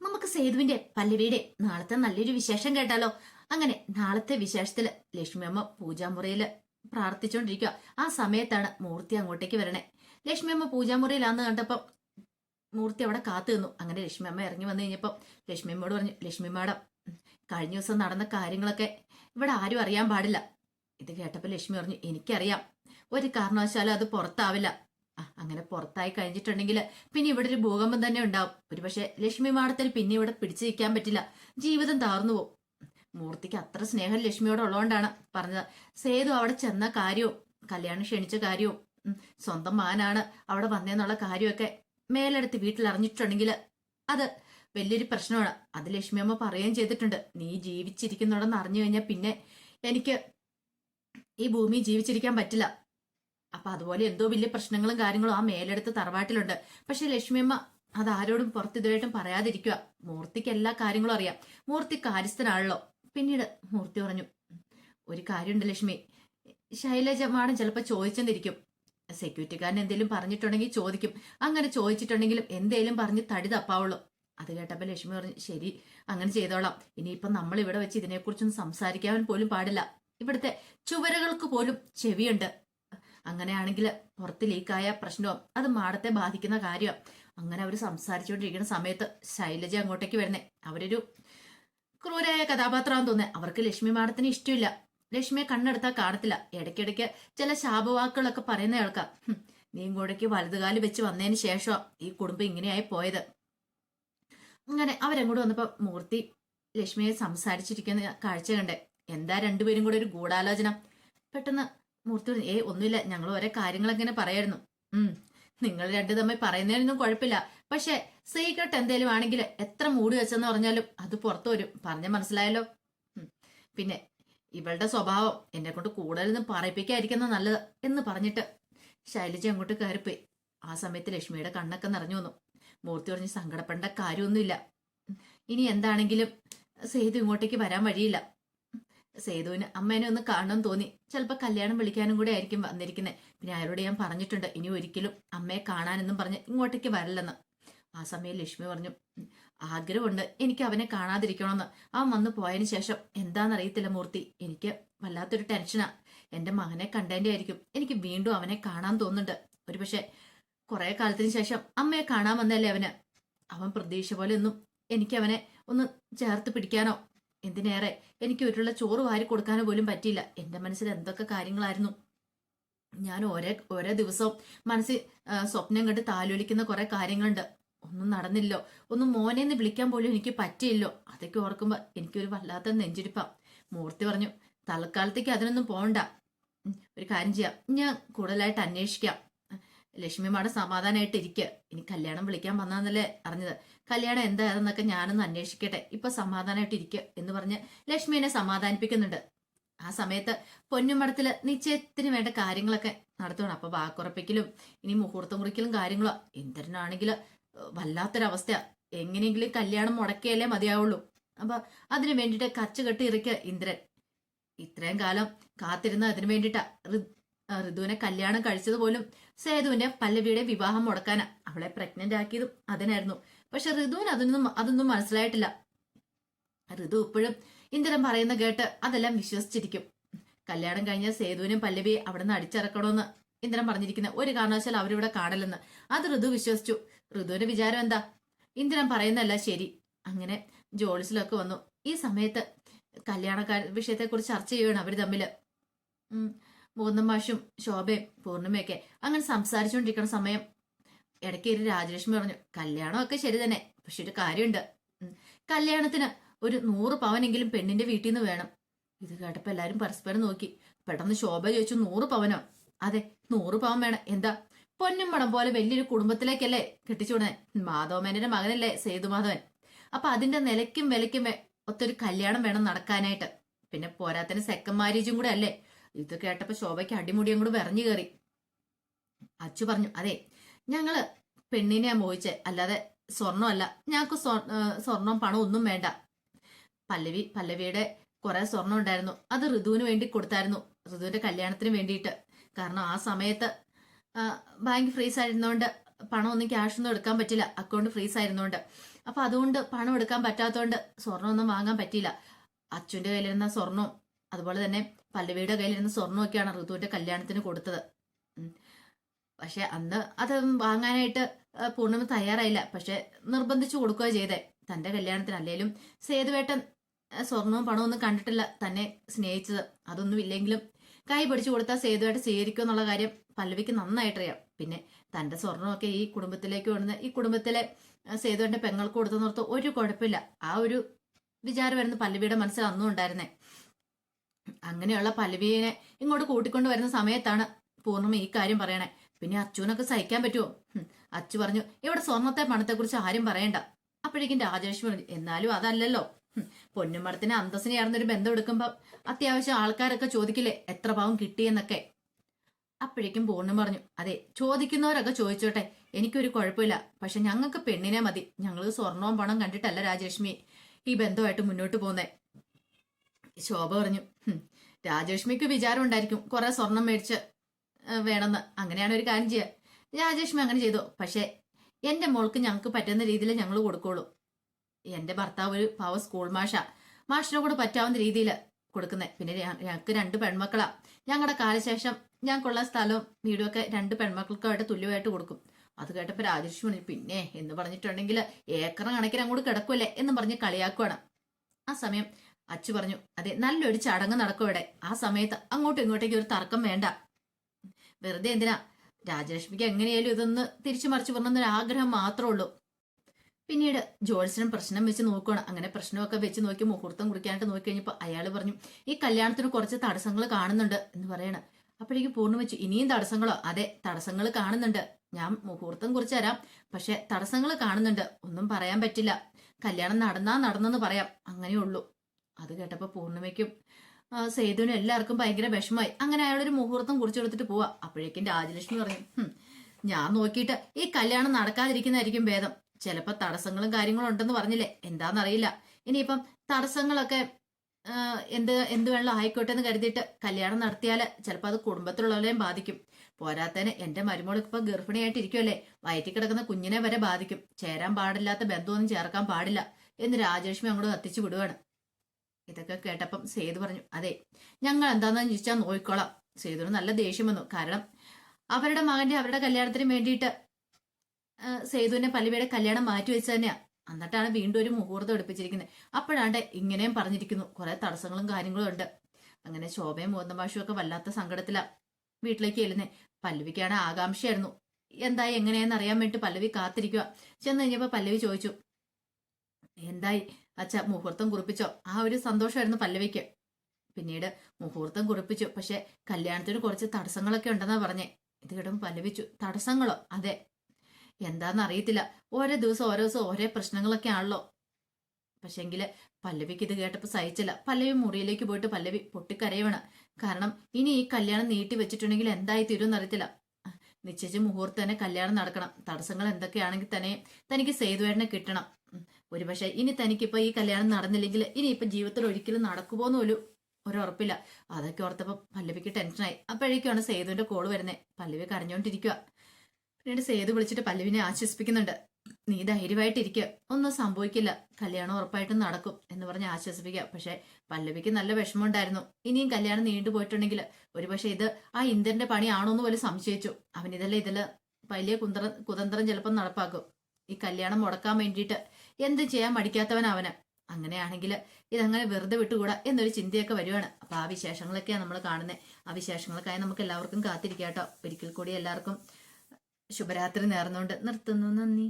നമുക്ക് സേതുവിന്റെ പല്ലവിയുടെ നാളത്തെ നല്ലൊരു വിശേഷം കേട്ടാലോ? അങ്ങനെ നാളത്തെ വിശേഷത്തിൽ ലക്ഷ്മി അമ്മ പൂജാമുറിയിൽ പ്രാർത്ഥിച്ചുകൊണ്ടിരിക്കുക ആ സമയത്താണ് മൂർത്തി അങ്ങോട്ടേക്ക് വരണേ. ലക്ഷ്മി അമ്മ പൂജാമുറിയിലാന്ന് കണ്ടപ്പം മൂർത്തി അവിടെ കാത്തു നിന്നു. അങ്ങനെ ലക്ഷ്മി അമ്മ ഇറങ്ങി വന്നു കഴിഞ്ഞപ്പം ലക്ഷ്മി അമ്മയോട് പറഞ്ഞു ലക്ഷ്മി മാഡം കഴിഞ്ഞ ദിവസം നടന്ന കാര്യങ്ങളൊക്കെ ഇവിടെ ആരും അറിയാൻ പാടില്ല. ഇത് കേട്ടപ്പോൾ ലക്ഷ്മി പറഞ്ഞു എനിക്കറിയാം. ഒരു കാരണവശാലും അത് പുറത്താവില്ല. അങ്ങനെ പുറത്തായി കഴിഞ്ഞിട്ടുണ്ടെങ്കിൽ പിന്നെ ഇവിടെ ഒരു ഭൂകമ്പം തന്നെ ഉണ്ടാവും. ഒരുപക്ഷെ ലക്ഷ്മി മാഡത്തിന് പിന്നെ ഇവിടെ പിടിച്ചു നിൽക്കാൻ പറ്റില്ല. ജീവിതം താർന്നു പോകും. മൂർത്തിക്ക് അത്ര സ്നേഹം ലക്ഷ്മിയോട് ഉള്ളതുകൊണ്ടാണ് പറഞ്ഞത്. സേതു അവിടെ ചെന്ന കാര്യവും കല്യാണം ക്ഷണിച്ച കാര്യവും സ്വന്തം മാനാണ് അവിടെ വന്നേന്നുള്ള കാര്യമൊക്കെ മേലെടുത്ത് വീട്ടിൽ അറിഞ്ഞിട്ടുണ്ടെങ്കിൽ അത് വലിയൊരു പ്രശ്നമാണ്. അത് ലക്ഷ്മി അമ്മ പറയുകയും ചെയ്തിട്ടുണ്ട്. നീ ജീവിച്ചിരിക്കുന്നുണ്ടെന്ന് അറിഞ്ഞു കഴിഞ്ഞാൽ പിന്നെ എനിക്ക് ഈ ഭൂമി ജീവിച്ചിരിക്കാൻ പറ്റില്ല. അപ്പൊ അതുപോലെ എന്തോ വലിയ പ്രശ്നങ്ങളും കാര്യങ്ങളും ആ മേലെടുത്ത് തറവാട്ടിലുണ്ട്. പക്ഷെ ലക്ഷ്മിയമ്മ അത് ആരോടും പുറത്ത് ഇതുവരായിട്ടും പറയാതിരിക്കുക മൂർത്തിക്ക് എല്ലാ കാര്യങ്ങളും അറിയാം. മൂർത്തി കാര്യസ്ഥനാണല്ലോ. പിന്നീട് മൂർത്തി പറഞ്ഞു ഒരു കാര്യമുണ്ട് ലക്ഷ്മി. ശൈലജ മാഡം ചിലപ്പോൾ ചോദിച്ചെന്നിരിക്കും. സെക്യൂരിറ്റിക്കാരൻ എന്തെങ്കിലും പറഞ്ഞിട്ടുണ്ടെങ്കിൽ ചോദിക്കും. അങ്ങനെ ചോദിച്ചിട്ടുണ്ടെങ്കിലും എന്തേലും പറഞ്ഞ് തടി തപ്പാവുള്ളൂ. അത് കേട്ടപ്പോൾ ലക്ഷ്മി പറഞ്ഞു ശരി അങ്ങനെ ചെയ്തോളാം. ഇനിയിപ്പം നമ്മൾ ഇവിടെ വെച്ച് ഇതിനെക്കുറിച്ചൊന്നും സംസാരിക്കാൻ പോലും പാടില്ല. ഇവിടുത്തെ ചുവരുകൾക്ക് പോലും ചെവിയുണ്ട്. അങ്ങനെയാണെങ്കിൽ പുറത്ത് ലീക്കായ പ്രശ്നവും അത് മാഡത്തെ ബാധിക്കുന്ന കാര്യം അങ്ങനെ അവർ സംസാരിച്ചുകൊണ്ടിരിക്കുന്ന സമയത്ത് ശൈലജ അങ്ങോട്ടേക്ക് വരുന്നേ. അവരൊരു ക്രൂരായ കഥാപാത്രമാണെന്ന് തോന്നുന്നത് അവർക്ക് ലക്ഷ്മി മാഡത്തിന് ഇഷ്ടമില്ല. ലക്ഷ്മിയെ കണ്ണെടുത്താൽ കാണത്തില്ല. ഇടയ്ക്കിടയ്ക്ക് ചില ശാപവാക്കുകളൊക്കെ പറയുന്ന കേൾക്കാം. നീ ഇങ്ങോട്ടേക്ക് വലതുകാൽ വെച്ച് വന്നതിന് ശേഷം ഈ കുടുംബം ഇങ്ങനെയായി പോയത്. അങ്ങനെ അവരങ്ങോട്ട് വന്നപ്പോൾ മൂർത്തി ലക്ഷ്മിയെ സംസാരിച്ചിരിക്കുന്ന കാഴ്ച കണ്ടേ. എന്താ രണ്ടുപേരും കൂടെ ഒരു ഗൂഢാലോചന? പെട്ടെന്ന് മൂർത്തി ഏ ഒന്നുമില്ല. ഞങ്ങൾ ഓരോ കാര്യങ്ങൾ അങ്ങനെ പറയായിരുന്നു. ഉം. നിങ്ങൾ രണ്ടു തമ്മിൽ പറയുന്നതിനൊന്നും കുഴപ്പമില്ല. പക്ഷെ സീക്രട്ട് എന്തേലും ആണെങ്കിൽ എത്ര മൂടി വെച്ചെന്ന് പറഞ്ഞാലും അത് പുറത്തു വരും. പറഞ്ഞ മനസ്സിലായല്ലോ. പിന്നെ ഇവളുടെ സ്വഭാവം എന്നെ കൊണ്ട് കൂടുതലൊന്നും പറയിപ്പിക്കാതിരിക്കുന്ന നല്ലത് എന്ന് പറഞ്ഞിട്ട് ശൈലജ അങ്ങോട്ട് കയറിപ്പോയി. ആ സമയത്ത് ലക്ഷ്മിയുടെ കണ്ണൊക്കെ നിറഞ്ഞു വന്നു. മൂർത്തി പറഞ്ഞ് സങ്കടപ്പെടേണ്ട കാര്യമൊന്നുമില്ല. ഇനി എന്താണെങ്കിലും സേതു ഇങ്ങോട്ടേക്ക് വരാൻ വഴിയില്ല. സേതുവിന് അമ്മേനെ ഒന്ന് കാണണം തോന്നി. ചിലപ്പോൾ കല്യാണം വിളിക്കാനും കൂടെ ആയിരിക്കും വന്നിരിക്കുന്നത് പിന്നെ അയാളോട് ഞാൻ പറഞ്ഞിട്ടുണ്ട് ഇനി ഒരിക്കലും അമ്മയെ കാണാനെന്നും പറഞ്ഞ് ഇങ്ങോട്ടേക്ക് വരില്ലെന്ന്. ആ സമയം ലക്ഷ്മി പറഞ്ഞു "ഉം, ആഗ്രഹമുണ്ട്. എനിക്ക് അവനെ കാണാതിരിക്കണമെന്ന്. അവൻ വന്നു പോയതിനു ശേഷം എന്താണെന്നറിയത്തില്ല മൂർത്തി. എനിക്ക് വല്ലാത്തൊരു ടെൻഷനാ. എന്റെ മകനെ കണ്ടേണ്ടി ആയിരിക്കും എനിക്ക് വീണ്ടും അവനെ കാണാൻ തോന്നുന്നുണ്ട്. ഒരുപക്ഷെ കുറേ കാലത്തിന് ശേഷം അമ്മയെ കാണാൻ വന്നല്ലേ അവന്? അവൻ പ്രതീക്ഷ പോലെ ഒന്നും എനിക്ക് അവനെ ഒന്ന് ചേർത്ത് പിടിക്കാനോ? എന്തിനേറെ? എനിക്ക് ഒരുള്ള ചോറ് വാരി കൊടുക്കാനോ പോലും പറ്റിയില്ല. എന്റെ മനസ്സിൽ എന്തൊക്കെ കാര്യങ്ങളായിരുന്നു? ഞാൻ ഓരോ ഓരോ ദിവസവും മനസ്സിൽ സ്വപ്നം കണ്ട് താലോലിക്കുന്ന കുറെ കാര്യങ്ങളുണ്ട്. ഒന്നും നടന്നില്ലോ. ഒന്നും മോനെ എന്ന് വിളിക്കാൻ പോലും എനിക്ക് പറ്റിയില്ലോ. അതൊക്കെ ഓർക്കുമ്പോ എനിക്കൊരു വല്ലാത്ത നെഞ്ചിരിപ്പാ മൂർത്തി പറഞ്ഞു തൽക്കാലത്തേക്ക് അതിനൊന്നും പോണ്ട. ഒരു കാര്യം ചെയ്യാം. ഞാൻ കൂടുതലായിട്ട് അന്വേഷിക്കാം. ലക്ഷ്മി മാഡം സമാധാനമായിട്ട് ഇരിക്കുക ഇനി കല്യാണം വിളിക്കാൻ വന്നാന്നല്ലേ അറിഞ്ഞത്. കല്യാണം എന്തായിരുന്നൊക്കെ ഞാനൊന്ന് അന്വേഷിക്കട്ടെ. ഇപ്പൊ സമാധാനമായിട്ട് ഇരിക്കുക എന്ന് പറഞ്ഞ് ലക്ഷ്മിനെ സമാധാനിപ്പിക്കുന്നുണ്ട്. ആ സമയത്ത് പൊന്നുമടത്തിൽ നിശ്ചയത്തിന് വേണ്ട കാര്യങ്ങളൊക്കെ നടത്തുകയാണ് അപ്പൊ വാക്കുറപ്പിക്കലും ഇനി മുഹൂർത്തം കുറിക്കലും കാര്യങ്ങളോ. ഇന്ദ്രനാണെങ്കിൽ വല്ലാത്തൊരവസ്ഥ എങ്ങനെയെങ്കിലും കല്യാണം മുടക്കിയാലേ മതിയാവുള്ളൂ. അപ്പൊ അതിനു വേണ്ടിയിട്ട് കച്ച് കെട്ടി ഇറക്കുക ഇന്ദ്രൻ. ഇത്രയും കാലം കാത്തിരുന്ന അതിനു വേണ്ടിയിട്ടാ ഋതുവിനെ കല്യാണം കഴിച്ചത് പോലും സേതുവിന്റെ പല്ലവിയുടെ വിവാഹം മുടക്കാനാ അവളെ പ്രഗ്നന്റ് ആക്കിയതും അതിനായിരുന്നു. പക്ഷെ ഋതുവിന് അതൊന്നും അതൊന്നും മനസ്സിലായിട്ടില്ല. ഋതു ഇപ്പോഴും ഇന്ദ്രൻ പറയുന്ന കേട്ട് അതെല്ലാം വിശ്വസിച്ചിരിക്കും. കല്യാണം കഴിഞ്ഞ സേതുവിനും പല്ലവിയെ അവിടെ നിന്ന് അടിച്ചിറക്കണമെന്ന് ഇന്ദ്രൻ പറഞ്ഞിരിക്കുന്ന ഒരു കാരണവശാൽ അവരിവിടെ കാണലെന്ന് അത് ഋതു വിശ്വസിച്ചു. ഋതുവിന്റെ വിചാരം എന്താ? ഇന്ദ്രൻ പറയുന്നല്ല ശരി. അങ്ങനെ ജോളിസിലൊക്കെ വന്നു. ഈ സമയത്ത് കല്യാണക്കാർ വിഷയത്തെക്കുറിച്ച് ചർച്ച ചെയ്യണം അവർ തമ്മിൽ. മാഷും ശോഭയും പൂർണിമയൊക്കെ അങ്ങനെ സംസാരിച്ചുകൊണ്ടിരിക്കുന്ന സമയം ഇടയ്ക്ക് ഒരു രാജലക്ഷ്മി പറഞ്ഞു കല്യാണമൊക്കെ ശരി തന്നെ പക്ഷെ ഒരു കാര്യമുണ്ട്. കല്യാണത്തിന് ഒരു നൂറ് പവനെങ്കിലും പെണ്ണിന്റെ വീട്ടിൽ നിന്ന് വേണം. ഇത് കേട്ടപ്പോൾ എല്ലാരും പരസ്പരം നോക്കി. പെട്ടെന്ന് ശോഭ ചോദിച്ചു നൂറ് പവനോ? അതെ നൂറ് പവൻ വേണം. എന്താ? പൊന്നും പണം പോലെ വലിയൊരു കുടുംബത്തിലേക്കല്ലേ കെട്ടിച്ചുവിടുന്നത് മാധവമേനന്റെ മകനല്ലേ സേതുമാധവൻ അപ്പൊ അതിന്റെ നിലയ്ക്കും വിലയ്ക്കും ഒത്തൊരു കല്യാണം വേണം നടക്കാനായിട്ട്. പിന്നെ പോരാത്തിന് സെക്കൻഡ് മാരേജും കൂടെ അല്ലേ? ഇത് കേട്ടപ്പോ ശോഭയ്ക്ക് അടിമുടിയും കൂടെ വിറഞ്ഞു കയറി. അച്ചു പറഞ്ഞു അതെ ഞങ്ങൾ പെണ്ണിനെയാ മോഹിച്ചേ. അല്ലാതെ സ്വർണമല്ല ഞങ്ങൾക്ക് സ്വർണം പണം ഒന്നും വേണ്ട. പല്ലവി പല്ലവിയുടെ കുറെ സ്വർണം ഉണ്ടായിരുന്നു. അത് ഋതുവിന് വേണ്ടി കൊടുത്തായിരുന്നു. ഋതുവിന്റെ കല്യാണത്തിന് വേണ്ടിയിട്ട്. കാരണം ആ സമയത്ത് ബാങ്ക് ഫ്രീസ് ആയിരുന്നോണ്ട് പണം ഒന്നും ക്യാഷ് ഒന്നും എടുക്കാൻ പറ്റില്ല. അക്കൗണ്ട് ഫ്രീസ് ആയിരുന്നോണ്ട്. അപ്പൊ അതുകൊണ്ട് പണം എടുക്കാൻ പറ്റാത്തതുകൊണ്ട് സ്വർണമൊന്നും വാങ്ങാൻ പറ്റിയില്ല. അച്ഛന്റെ കയ്യിലിരുന്ന സ്വർണവും അതുപോലെ തന്നെ പല്ലവിയുടെ കയ്യിലിരുന്ന സ്വർണമൊക്കെയാണ് ഋതുവിന്റെ കല്യാണത്തിന് കൊടുത്തത്. പക്ഷെ അന്ന് അത് വാങ്ങാനായിട്ട് പൂർണിമ തയ്യാറായില്ല. പക്ഷെ നിർബന്ധിച്ചു കൊടുക്കുക ചെയ്തേ. തന്റെ കല്യാണത്തിന് അല്ലേലും സേതുവേട്ടൻ സ്വർണവും പണവും ഒന്നും കണ്ടിട്ടില്ല തന്നെ സ്നേഹിച്ചത്. അതൊന്നും ഇല്ലെങ്കിലും കൈ പിടിച്ചു കൊടുത്താൽ സേതുവേട്ടൻ സ്വീകരിക്കും എന്നുള്ള കാര്യം പല്ലവിക്ക് നന്നായിട്ടറിയാം. പിന്നെ തന്റെ സ്വർണമൊക്കെ ഈ കുടുംബത്തിലേക്ക് കൊണ്ടുവന്ന് ഈ കുടുംബത്തിലെ സേതുവിന്റെ പെങ്ങൾക്ക് കൊടുത്തെന്നോർത്ത് ഒരു കുഴപ്പമില്ല. ആ ഒരു വിചാരമായിരുന്നു പല്ലവിയുടെ മനസ്സിൽ അന്നും ഉണ്ടായിരുന്നേ അങ്ങനെയുള്ള പല്ലവിയെ ഇങ്ങോട്ട് കൂട്ടിക്കൊണ്ട് വരുന്ന സമയത്താണ് പൂർണിമ ഈ കാര്യം പറയണേ. പിന്നെ അച്ചുവിനൊക്കെ സഹിക്കാൻ പറ്റുമോ അച്ചു പറഞ്ഞു ഇവിടെ സ്വർണത്തെ പണത്തെക്കുറിച്ച് ആരും പറയണ്ട. അപ്പോഴേക്കും രാജേഷ് പറഞ്ഞു എന്നാലും അതല്ലല്ലോ. പൊന്നുമടത്തിന് അന്തസ്സിനെ ആർന്നൊരു ബന്ധം എടുക്കുമ്പോൾ അത്യാവശ്യം ആൾക്കാരൊക്കെ ചോദിക്കില്ലേ എത്ര പാവം കിട്ടിയെന്നൊക്കെ. അപ്പോഴേക്കും പൂർണം പറഞ്ഞു അതെ ചോദിക്കുന്നവരൊക്കെ ചോദിച്ചോട്ടെ എനിക്കൊരു കുഴപ്പമില്ല. പക്ഷെ ഞങ്ങൾക്ക് പെണ്ണിനെ മതി. ഞങ്ങൾ സ്വർണവും പണം കണ്ടിട്ടല്ല രാജലക്ഷ്മി ഈ ബന്ധമായിട്ട് മുന്നോട്ട് പോകുന്നേ. ശോഭ പറഞ്ഞു രാജേഷ്മിക്ക് വിചാരം ഉണ്ടായിരിക്കും. കുറെ സ്വർണം മേടിച്ച് വേണമെന്ന്. അങ്ങനെയാണ് ഒരു കാര്യം ചെയ്യുക രാജലക്ഷ്മി അങ്ങനെ ചെയ്തു. പക്ഷേ എന്റെ മോൾക്ക് ഞങ്ങൾക്ക് പറ്റുന്ന രീതിയിൽ ഞങ്ങൾ കൊടുക്കുള്ളൂ. എന്റെ ഭർത്താവ് ഒരു പാവ സ്കൂൾ മാഷ. മാഷിനെ കൂടെ പറ്റാവുന്ന രീതിയിൽ കൊടുക്കുന്നത് പിന്നെ ഞങ്ങൾക്ക് രണ്ട് പെൺമക്കളാ. ഞങ്ങളുടെ കാലശേഷം ഞങ്ങൾക്കുള്ള സ്ഥലവും വീടും ഒക്കെ രണ്ട് പെൺമക്കൾക്കായിട്ട് തുല്യമായിട്ട് കൊടുക്കും. അത് കേട്ടപ്പോ രാജേഷ് പറഞ്ഞു പിന്നെ എന്ന് പറഞ്ഞിട്ടുണ്ടെങ്കിൽ ഏക്കറ കണക്കിന് അങ്ങോട്ട് കിടക്കുമല്ലേ എന്ന് പറഞ്ഞ് കളിയാക്കുവാണ്. ആ സമയം അച്ചു പറഞ്ഞു അതെ നല്ലൊരു ചടങ്ങ് നടക്കും ഇവിടെ. ആ സമയത്ത് അങ്ങോട്ടും ഇങ്ങോട്ടേക്ക് ഒരു തർക്കം വേണ്ട. വെറുതെ എന്തിനാ? രാജലക്ഷ്മിക്ക് എങ്ങനെയായാലും ഇതൊന്ന് തിരിച്ചു മറിച്ചു പറഞ്ഞൊരു ആഗ്രഹം മാത്രമേ ഉള്ളൂ. പിന്നീട് ജോത്സ്യനും പ്രശ്നം വെച്ച് നോക്കുകയാണ് അങ്ങനെ പ്രശ്നമൊക്കെ വെച്ച് നോക്കി മുഹൂർത്തം കുറിക്കാനായിട്ട് നോക്കി കഴിഞ്ഞപ്പോൾ അയാൾ പറഞ്ഞു ഈ കല്യാണത്തിന് കുറച്ച് തടസ്സങ്ങൾ കാണുന്നുണ്ട് എന്ന് പറയണം. അപ്പോഴേക്ക് പൂർണ വെച്ചു ഇനിയും തടസ്സങ്ങളോ? അതെ തടസ്സങ്ങൾ കാണുന്നുണ്ട്. ഞാൻ മുഹൂർത്തം കുറിച്ച് തരാം. പക്ഷെ തടസ്സങ്ങൾ കാണുന്നുണ്ട്. ഒന്നും പറയാൻ പറ്റില്ല. കല്യാണം നടന്നാ നടന്നെന്ന് പറയാം. അങ്ങനെയുള്ളൂ അത് കേട്ടപ്പോ പൂർണിമയ്ക്കും സേതുവിനും എല്ലാവർക്കും ഭയങ്കര വിഷമമായി. അങ്ങനെ അയാളൊരു മുഹൂർത്തം കുറിച്ചു കൊടുത്തിട്ട് പോവാ. അപ്പോഴേക്കും രാജലക്ഷ്മി പറഞ്ഞു ഞാൻ നോക്കിയിട്ട് ഈ കല്യാണം നടക്കാതിരിക്കുന്നതായിരിക്കും ഭേദം. ചിലപ്പോ തടസ്സങ്ങളും കാര്യങ്ങളും ഉണ്ടെന്ന് പറഞ്ഞില്ലേ? എന്താന്നറിയില്ല. ഇനിയിപ്പം തടസ്സങ്ങളൊക്കെ എന്ത് എന്ത് വേണമെങ്കിലും ആയിക്കോട്ടെ എന്ന് കരുതിയിട്ട് കല്യാണം നടത്തിയാൽ ചിലപ്പോൾ അത് കുടുംബത്തിലുള്ളവരെയും ബാധിക്കും. പോരാത്തതിന് എന്റെ മരുമോൾ ഇപ്പൊ ഗർഭിണിയായിട്ടിരിക്കുമല്ലേ വയറ്റിൽ കിടക്കുന്ന കുഞ്ഞിനെ വരെ ബാധിക്കും. ചേരാൻ പാടില്ലാത്ത ബന്ധമൊന്നും ചേർക്കാൻ പാടില്ല എന്ന് രാജലക്ഷ്മി അങ്ങോട്ട് കത്തിച്ചു വിടുവാണ്. ഇതൊക്കെ കേട്ടപ്പം സേതു പറഞ്ഞു അതെ ഞങ്ങൾ എന്താണെന്ന് ചോദിച്ചാൽ നോക്കിക്കോളാം. സേതുവിന് നല്ല ദേഷ്യം വന്നു. കാരണം അവരുടെ മകന്റെ അവരുടെ കല്യാണത്തിന് വേണ്ടിയിട്ട് സേതുവിനെ പല്ലവിയുടെ കല്യാണം മാറ്റി വെച്ചു തന്നെയാ. എന്നിട്ടാണ് വീണ്ടും ഒരു മുഹൂർത്തം എടുപ്പിച്ചിരിക്കുന്നത്. അപ്പോഴാണ്ട് ഇങ്ങനെയും പറഞ്ഞിരിക്കുന്നു. കുറെ തടസ്സങ്ങളും കാര്യങ്ങളും ഉണ്ട്. അങ്ങനെ ശോഭയും മോന്തമാഷും ഒക്കെ വല്ലാത്ത സങ്കടത്തിലാ വീട്ടിലേക്ക് ചെല്ലുന്നേ പല്ലവിക്കാണ് ആകാംക്ഷയായിരുന്നു. എന്തായി എങ്ങനെയെന്ന് അറിയാൻ വേണ്ടി പല്ലവി കാത്തിരിക്കുക ചെന്ന് കഴിഞ്ഞപ്പോ പല്ലവി ചോദിച്ചു എന്തായി അച്ഛ മുഹൂർത്തം കുറിപ്പിച്ചോ? ആ ഒരു സന്തോഷമായിരുന്നു പല്ലവിക്ക്. പിന്നീട് മുഹൂർത്തം കുറിപ്പിച്ചു. പക്ഷെ കല്യാണത്തിന് കുറച്ച് തടസ്സങ്ങളൊക്കെ ഉണ്ടെന്നാ പറഞ്ഞേ. ഇത് കേട്ടപ്പോൾ പല്ലവിച്ചു. തടസ്സങ്ങളോ? അതെ. എന്താന്ന് അറിയത്തില്ല. ഓരോ ദിവസം ഓരോ ദിവസം ഓരോ പ്രശ്നങ്ങളൊക്കെ ആണല്ലോ. പക്ഷെങ്കിൽ പല്ലവിക്ക് ഇത് കേട്ടപ്പോൾ സഹിച്ചില്ല. പല്ലവി മുറിയിലേക്ക് പോയിട്ട് പല്ലവി പൊട്ടിക്കരയുവാണ്. കാരണം ഇനി ഈ കല്യാണം നീട്ടി വെച്ചിട്ടുണ്ടെങ്കിൽ എന്തായി തീരുമെന്ന് അറിയത്തില്ല നിശ്ചയിച്ച് മുഹൂർത്തം തന്നെ കല്യാണം നടക്കണം. തടസ്സങ്ങൾ എന്തൊക്കെയാണെങ്കിൽ തന്നെ തനിക്ക് സേതുവേടനെ കിട്ടണം. ഒരുപക്ഷെ ഇനി തനിക്കിപ്പോ ഈ കല്യാണം നടന്നില്ലെങ്കിൽ ഇനി ഇപ്പൊ ജീവിതത്തിൽ ഒരിക്കലും നടക്കുമോന്ന് ഒരു ഒരുറപ്പില്ല. അതൊക്കെ ഓർത്തപ്പോ പല്ലവിക്ക് ടെൻഷനായി. അപ്പോഴേക്കാണ് സേതുവിന്റെ കോൾ വരുന്നത് പല്ലവി കരഞ്ഞോണ്ടിരിക്കുക പിന്നീട് സേതു വിളിച്ചിട്ട് പല്ലവിനെ ആശ്വസിപ്പിക്കുന്നുണ്ട്. നീ ധൈര്യമായിട്ടിരിക്കുക ഒന്നും സംഭവിക്കില്ല. കല്യാണം ഉറപ്പായിട്ടും നടക്കും എന്ന് പറഞ്ഞ് ആശ്വസിപ്പിക്കുക. പക്ഷെ പല്ലവിക്ക് നല്ല വിഷമമുണ്ടായിരുന്നു. ഇനിയും കല്യാണം നീണ്ടു പോയിട്ടുണ്ടെങ്കിൽ ഒരുപക്ഷെ ഇത് ആ ഇന്ദ്രന്റെ പണിയാണോ എന്ന് പോലും സംശയിച്ചു. അവൻ ഇതല്ല ഇതിൽ വലിയ കുന്തറ കുതന്ത്രം ചിലപ്പോൾ നടപ്പാക്കും. ഈ കല്യാണം മുടക്കാൻ വേണ്ടിയിട്ട് എന്ത് ചെയ്യാൻ മടിക്കാത്തവൻ അവന് അങ്ങനെയാണെങ്കിൽ ഇതങ്ങനെ വെറുതെ വിട്ടുകൂടാ എന്നൊരു ചിന്തയൊക്കെ വരുവാണ്. അപ്പൊ ആ വിശേഷങ്ങളൊക്കെയാണ് നമ്മൾ കാണുന്നത് ആ വിശേഷങ്ങൾക്കായി നമുക്ക് എല്ലാവർക്കും കാത്തിരിക്കാം കേട്ടോ ഒരിക്കൽ കൂടി എല്ലാവർക്കും ശുഭരാത്രി നേർന്നുകൊണ്ട് നിർത്തുന്നു. നന്ദി.